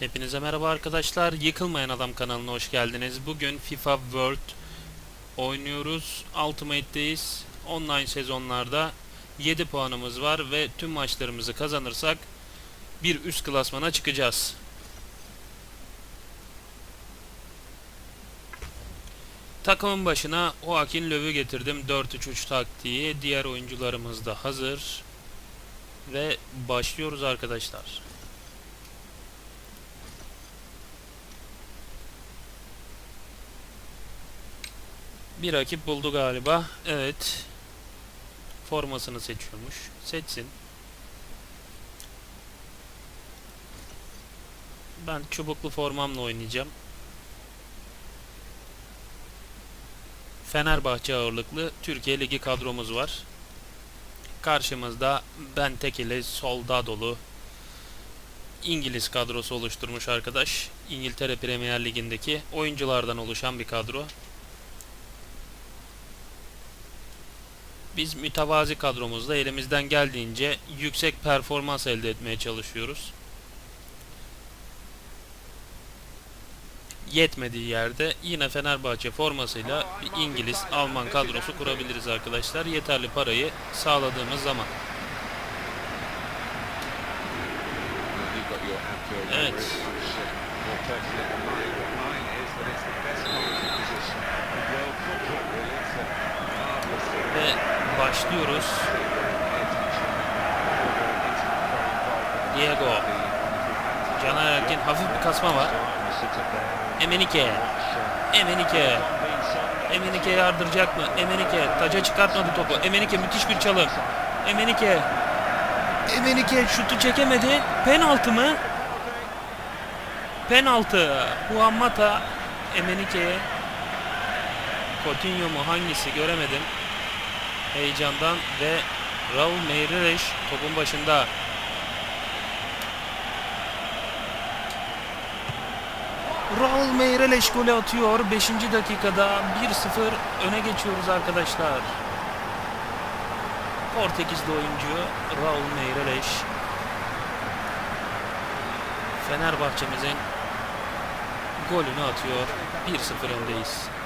Hepinize merhaba arkadaşlar. Yıkılmayan Adam kanalına hoş geldiniz. Bugün FIFA World oynuyoruz. Ultimate'deyiz. Online sezonlarda 7 puanımız var ve tüm maçlarımızı kazanırsak bir üst klasmana çıkacağız. Takımın başına Joaquin Löw'ü getirdim. 4-3-3 taktiği. Diğer oyuncularımız da hazır. Ve başlıyoruz arkadaşlar. Bir rakip buldu galiba. Evet. Formasını seçiyormuş. Seçsin. Ben çubuklu formamla oynayacağım. Fenerbahçe ağırlıklı Türkiye Ligi kadromuz var. Karşımızda Bentekili, Soldadolu İngiliz kadrosu oluşturmuş arkadaş. İngiltere Premier Ligi'ndeki oyunculardan oluşan bir kadro. Biz mütevazi kadromuzda elimizden geldiğince yüksek performans elde etmeye çalışıyoruz. Yetmediği yerde yine Fenerbahçe formasıyla bir İngiliz, Alman kadrosu kurabiliriz arkadaşlar. Yeterli parayı sağladığımız zaman. Evet. Başlıyoruz. Diego. Caner Erkin hafif bir kasma var. Emenike. Emenike. Emenike yardıracak mı? Emenike taca çıkartmadı topu. Emenike müthiş bir çalım. Emenike. Emenike şutu çekemedi. Penaltı mı? Penaltı. Juan Mata Emenike'ye Coutinho mu hangisi göremedim. Heyecandan ve Raul Meireles topun başında. Raul Meireles golü atıyor. 5. dakikada 1-0 öne geçiyoruz arkadaşlar. Portekizli oyuncu Raul Meireles. Fenerbahçe'mizin golünü atıyor. 1-0 öndeyiz.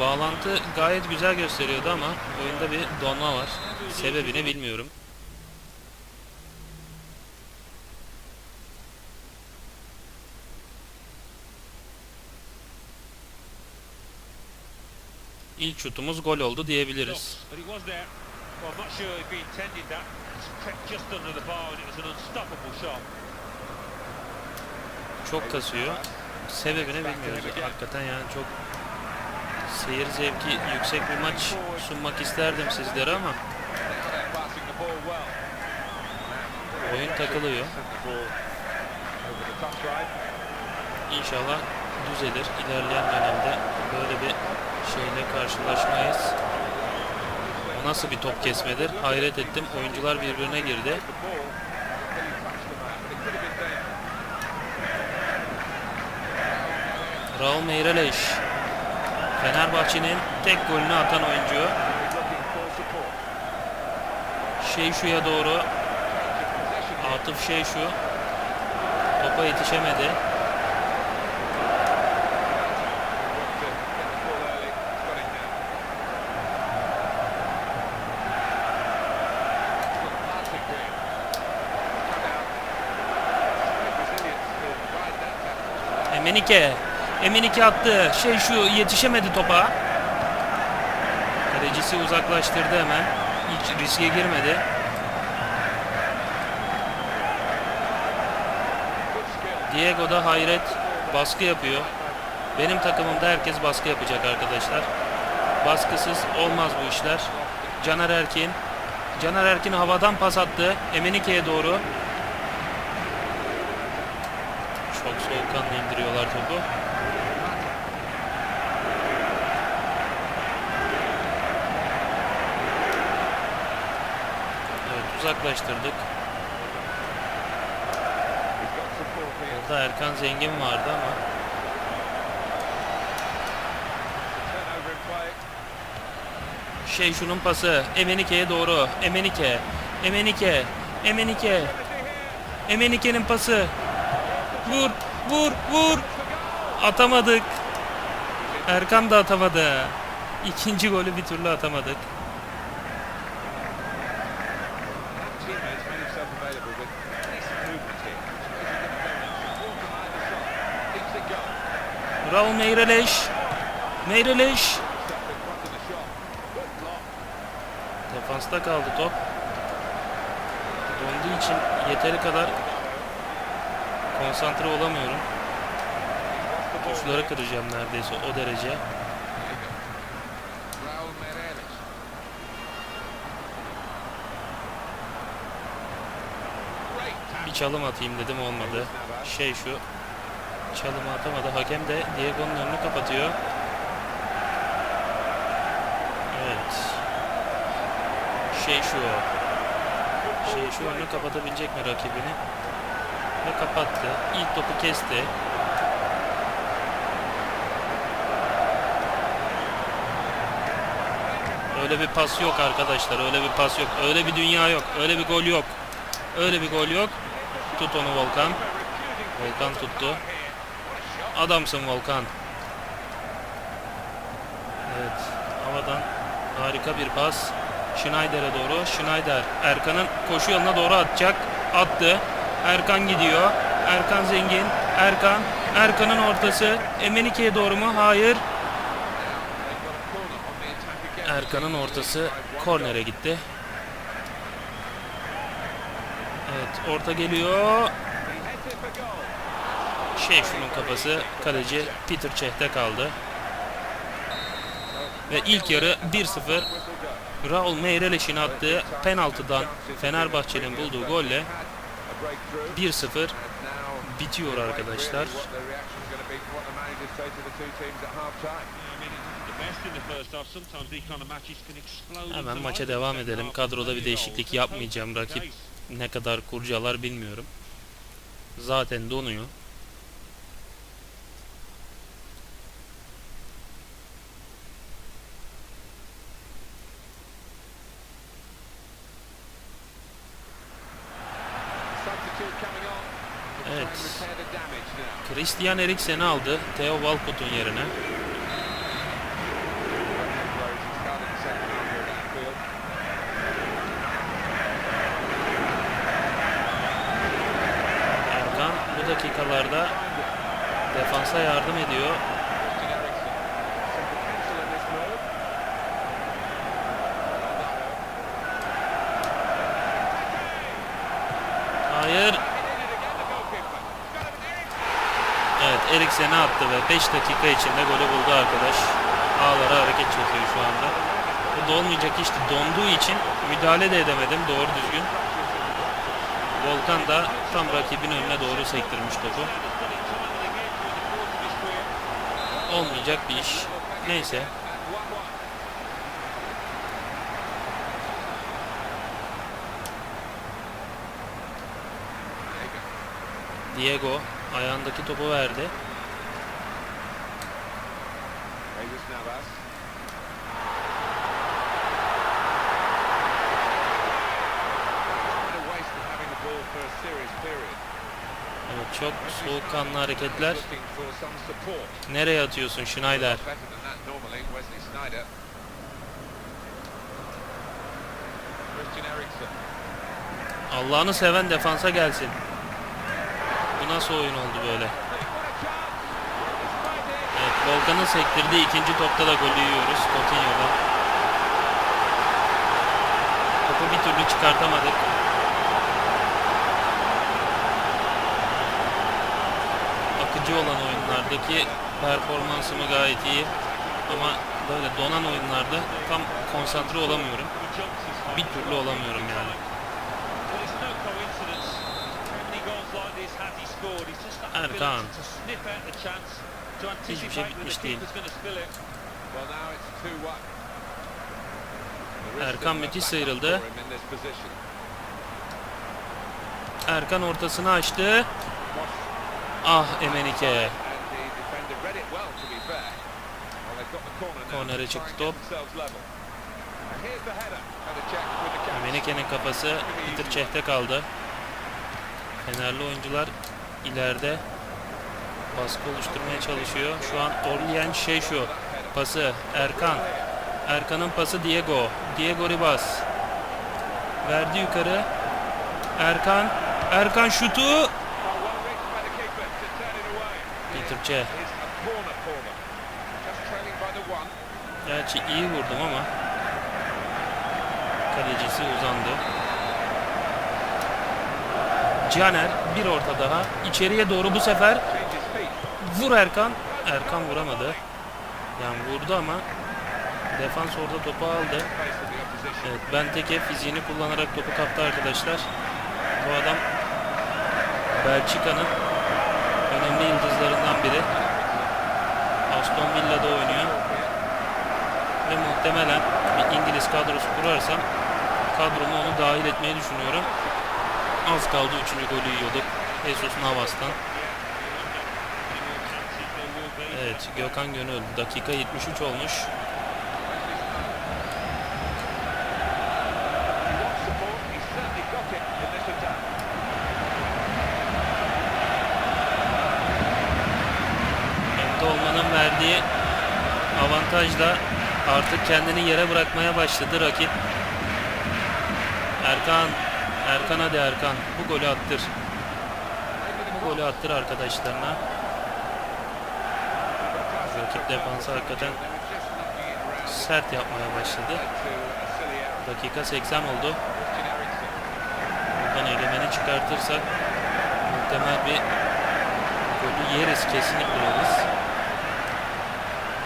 Bağlantı gayet güzel gösteriyordu ama oyunda bir donma var. Sebebini bilmiyorum. İlk şutumuz gol oldu diyebiliriz. Çok kasıyor. Sebebini bilmiyoruz. Hakikaten yani çok seyir zevki yüksek bir maç sunmak isterdim sizlere ama oyun takılıyor. İnşallah düzelir. İlerleyen dönemde böyle bir şeyle karşılaşmayız. O nasıl bir top kesmedir? Hayret ettim. Oyuncular birbirine girdi. Raul Meireles. Fenerbahçe'nin tek golünü atan oyuncu. Şeyşu'ya doğru. Atıf Şeyşu topa yetişemedi. To Emenike. Attı. Şeyşu yetişemedi topa. Kalecisi uzaklaştırdı hemen. Hiç riske girmedi. Diego da hayret baskı yapıyor. Benim takımımda herkes baskı yapacak arkadaşlar. Baskısız olmaz bu işler. Caner Erkin. Caner Erkin havadan pas attı. Emenike'ye doğru. Soğukkanlı indiriyorlar topu. Evet uzaklaştırdık. Orada Erkan Zengin vardı ama. Şey şunun pası. Emenike'ye doğru. Emenike. Emenike. Emenike. Emenike'nin pası. Vur, vur, vur. Atamadık. Erkan da atamadı. İkinci golü bir türlü atamadık. Shot. Good block. Defansta kaldı top. Donduğu için yeteri kadar konsantre olamıyorum. Tuşları kıracağım neredeyse o derece. Bir çalım atayım dedim olmadı. Şey şu. Çalımı atamadı. Hakem de Diego'nun önünü kapatıyor. Evet. Şey şu. Şey şu önünü kapatabilecek mi rakibini? Ve kapattı. İlk topu kesti. Öyle bir pas yok arkadaşlar. Öyle bir pas yok. Öyle bir dünya yok. Öyle bir gol yok. Öyle bir gol yok. Tut onu Volkan. Volkan tuttu. Adamsın Volkan. Evet. Havadan harika bir pas. Schneider'e doğru. Schneider Erkan'ın koşu yoluna doğru atacak. Attı. Erkan gidiyor. Erkan zengin. Erkan. Erkan'ın ortası. Emenike'ye doğru mu? Hayır. Erkan'ın ortası kornere gitti. Evet orta geliyor. He heads it for goal. Şey şunun kafası kaleci Peter Cech'te kaldı. Ve ilk yarı 1-0 Whistle go. Raul Meireles'in attığı penaltıdan Fenerbahçe'nin bulduğu golle. 1-0 And now bitiyor arkadaşlar. Hemen maça devam edelim. Kadroda bir değişiklik yapmayacağım. Rakip ne kadar kurcalar bilmiyorum. Zaten donuyor. Evet. Christian Eriksen'i aldı. Theo Walcott'un yerine. 80'e attı ve 5 dakika içinde golü buldu arkadaş. Ağlara hareket çekiyor şu anda. Bu da olmayacak işte donduğu için müdahale de edemedim doğru düzgün. Volkan da tam rakibin önüne doğru sektirmiş topu. Olmayacak bir iş. Neyse. Diego ayağındaki topu verdi. Period. Evet çok soğukkanlı hareketler. Nereye atıyorsun Schneider? Allah'ını seven defansa gelsin. Bu nasıl oyun oldu böyle? Volkan'ın sektirdiği ikinci topta da golü yiyoruz Coutinho'dan. Topu bir türlü çıkartamadık. Akıcı olan oyunlardaki performansımı gayet iyi. Ama böyle donan oyunlarda tam konsantre olamıyorum. Bir türlü olamıyorum yani. Now it's 2-1. The risk Erkan a müthiş sıyrıldı. Erkan ortasını açtı. Ah Emenike. Kornere çıktı top. Emenike'nin kafası Peter Çeh'te kaldı. Fenerli oyuncular ileride baskı oluşturmaya çalışıyor. Şu an Orlien şey şu. Pası Erkan. Erkan'ın pası Diego. Diego Ribas. Verdi yukarı. Erkan. Erkan şutu. One. Gerçi iyi vurdum ama kalecisi uzandı. Caner bir orta daha. İçeriye doğru bu sefer vur Erkan. Erkan vuramadı. Yani vurdu ama defans orada topu aldı. Evet Benteke fiziğini kullanarak topu kaptı arkadaşlar. Bu adam Belçika'nın önemli yıldızlarından biri. Aston Villa'da oynuyor. Ve muhtemelen bir İngiliz kadrosu kurarsam kadroma onu dahil etmeyi düşünüyorum. Az kaldı 3. golü yiyorduk. Jesus Navas'tan. Evet Gökhan Gönül dakika 73 olmuş. Olmanın verdiği avantajla artık kendini yere bırakmaya başladı rakip. Erkan, Erkan hadi Erkan. Bu golü attır. Bu golü attır arkadaşlarına. Rakip defansı hakikaten sert yapmaya başladı. Dakika 80 oldu. Buradan elemeni çıkartırsak muhtemel bir golü yeriz kesinlikle yeriz.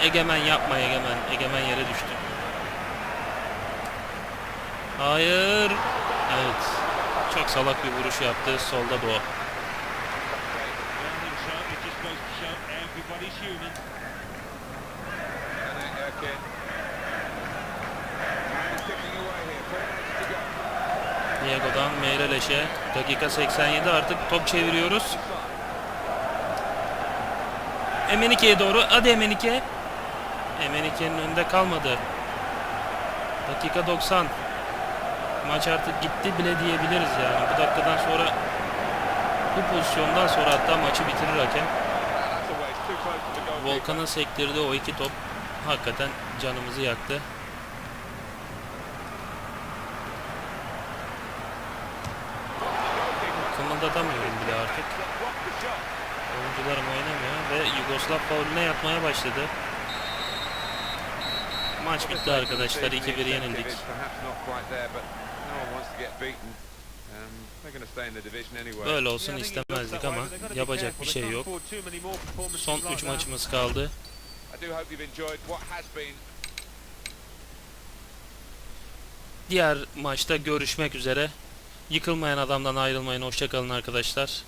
Egemen yapma Egemen. Egemen yere düştü. Hayır. Evet. Çok salak bir vuruş yaptı. Solda bu. Diego'dan Meireles'e. Dakika 87 artık top çeviriyoruz. Emenike'ye doğru. Hadi Emenike. Emenike'nin önünde kalmadı. Dakika 90. Maç artık gitti bile diyebiliriz yani. Bu dakikadan sonra bu pozisyondan sonra hatta maçı bitirir hakem. Volkan'ın sektirdiği o iki top hakikaten canımızı yaktı. Kımıldatamıyorum bile artık. Oyuncularım oynamıyor ve Yugoslav faulüne yatmaya başladı. Maç bitti arkadaşlar. 2-1 yenildik. Um, they're going to stay in the division anyway. Böyle olsun istemezdik ama yapacak bir şey yok. Son 3 maçımız kaldı. Diğer maçta görüşmek üzere. Yıkılmayan adamdan ayrılmayın. Hoşçakalın arkadaşlar.